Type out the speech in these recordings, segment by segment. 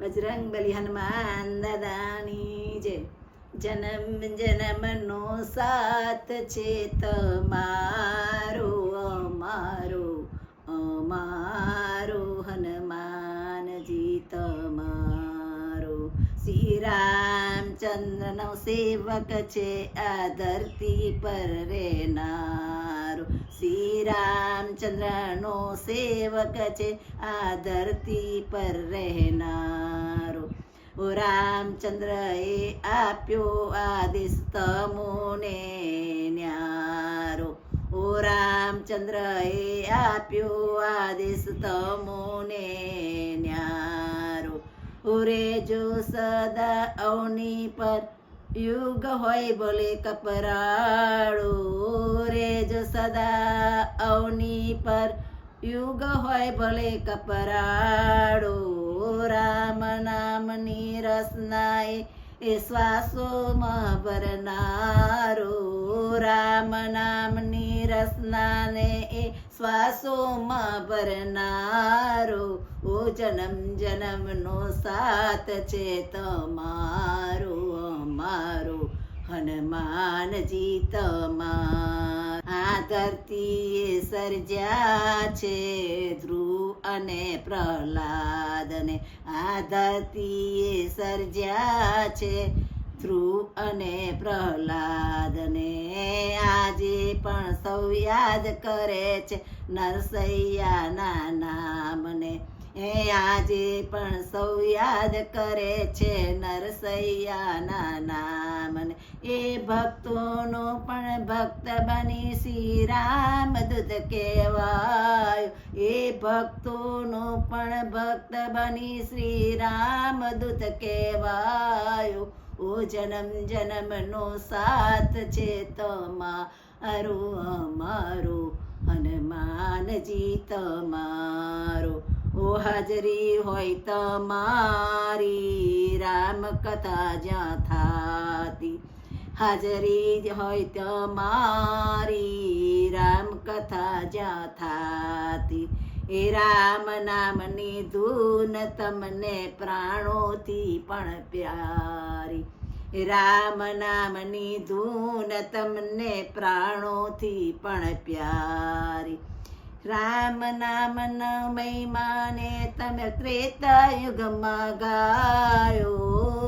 બજરંગ બલી હનુમાન દાદાની જય. જન્મ જન્મનો સાથ છે તમારો, અમારો અમારો હનુમાનજી તમારો. શ્રી રામચંદ્રનો સેવક છે આ ધરતી પર રહેનારો. શ્રી રામચંદ્રનો સેવક છે આ ધરતી પર રહેનારો. ઓ રામચંદ્ર એ આપ્યો આદેશ તમોને ન્યારો ઓ રામચંદ્રએ આપ્યો આદેશ તમોને ન્યારો ઉરે જો સદા અવની પર યુગ હોય બોલે કપરાળો રે જો સદા અવની પર યુગ હોય ભલે કપરાળો રામ નામની રસનાએ એ શ્વાસોમાં ભરનારો રામ નામની રસનાને એ શ્વાસોમાં ભરનારો ઓ જન્મ જન્મનો સાથ છે તમારો, અમારો. હનુમાનજી તમાર આ ધરતીએ સર્જ્યા છે ધ્રુવ અને પ્રહલાદને આ ધરતીએ સર્જ્યા છે ધ્રુવ અને પ્રહલાદને આજે પણ સૌ યાદ કરે છે નરસૈયાના નામને એ આજે પણ સૌ યાદ કરે છે નરસૈયાના નામને એ ભક્તોનો પણ ભક્ત બની શ્રી રામ દૂત કહેવાય. એ ભક્તોનો પણ ભક્ત બની શ્રી રામ દૂત કહેવાયો. ઓ જન્મ જન્મનો સાથ છે તમારો, અમારો, હનુમાનજી તમારો. ઓ હાજરી હોય તમારી, રામ કથા જ્યાં થાતી. હાજરી હોય તમારી, રામ કથા જ્યાં થાતી. એ રામ નામની ધૂન તમને પ્રાણોથી પણ પ્યારી. રામ નામની ધૂન તમને પ્રાણોથી પણ પ્યારી. રામ નામનો મહિમાને તમે ત્રેતા યુગમાં ગાયો.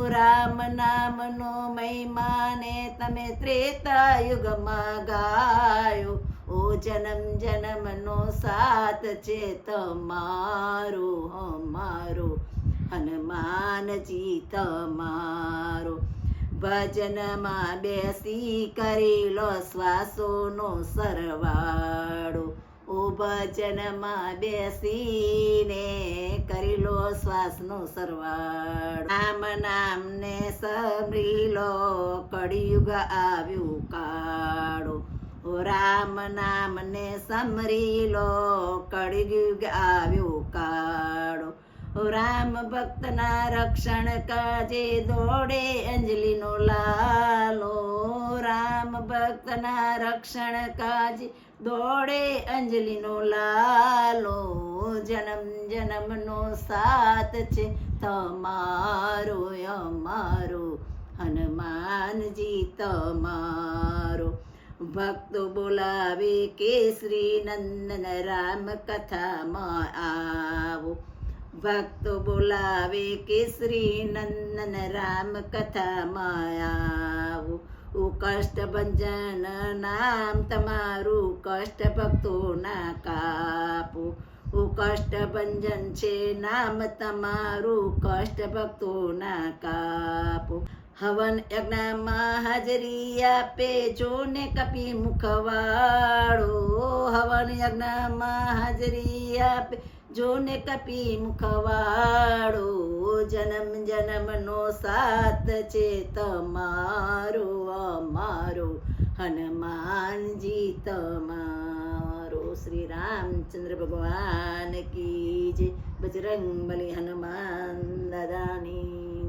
રામ નામનો મહિમાને તમે ત્રેતા યુગમાં ગાયો. ઓ જન્મ જન્મનો સાથ છે તમારો, અમારો. હનુમાનજી તમારો. ભજનમાં બેસી કરી લો શ્વાસોનો સરવાળો. ઓ ભજનમાં બેસીને કરી લો શ્વાસનું સરવાળો. રામ નામને સમરી લો, કળિયુગ આવ્યું કાળો. ઓ રામ નામને સમરી લો, કળિયુગ આવ્યું કાળો. ઓ રામ ભક્તના રક્ષણ કાજે દોડે, અંજલિનો ભક્તના રક્ષણ કાજે દોડે અંજલિનો લાલો. જન્મ, જન્મનો સાથ છે તમારો અમારો. હનુમાનજી તમારો. ભક્તો બોલાવે કે શ્રી નંદન રામ કથામાં આવો. ભક્તો બોલાવે કે શ્રી નંદન રામ કથામાં આવો. કષ્ટભંજન નામ તમારું કષ્ટ ભક્તો ના કાપો કષ્ટભંજન છે નામ તમારું કષ્ટ ભક્તો ના કાપો હવન યજ્ઞમાં હાજરી આપે જોને કપી મુખવાળો હવન યજ્ઞમાં હાજરી આપે જોને કપી મુખવાળો જન્મ જન્મનો સાથ છે તમારો અમારો હનુમાનજી તમારો શ્રી રામચંદ્ર ભગવાન કી જય બજરંગ બલી હનુમાન દાદાની